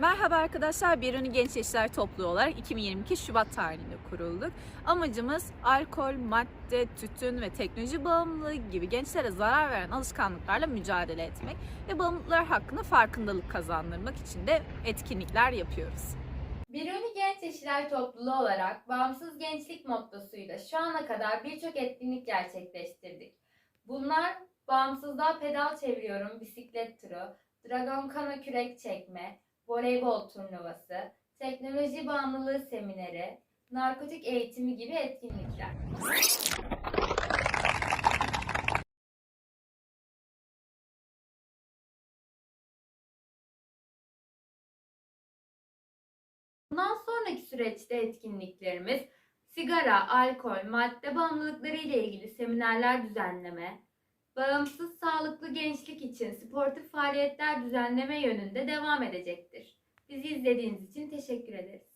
Merhaba arkadaşlar, Biruni Genç İşler Topluluğu olarak 2022 Şubat tarihinde kurulduk. Amacımız alkol, madde, tütün ve teknoloji bağımlılığı gibi gençlere zarar veren alışkanlıklarla mücadele etmek ve bağımlılıklar hakkında farkındalık kazandırmak için de etkinlikler yapıyoruz. Biruni Genç İşler Topluluğu olarak bağımsız gençlik mottosuyla şu ana kadar birçok etkinlik gerçekleştirdik. Bunlar bağımsızlığa pedal çeviriyorum bisiklet turu, dragon kano kürek çekme, voleybol turnuvası, teknoloji bağımlılığı semineri, narkotik eğitimi gibi etkinlikler. Bundan sonraki süreçte etkinliklerimiz sigara, alkol, madde bağımlılıkları ile ilgili seminerler düzenleme, bağımsız sağlıklı gençlik için sportif faaliyetler düzenleme yönünde devam edecektir. Bizi izlediğiniz için teşekkür ederiz.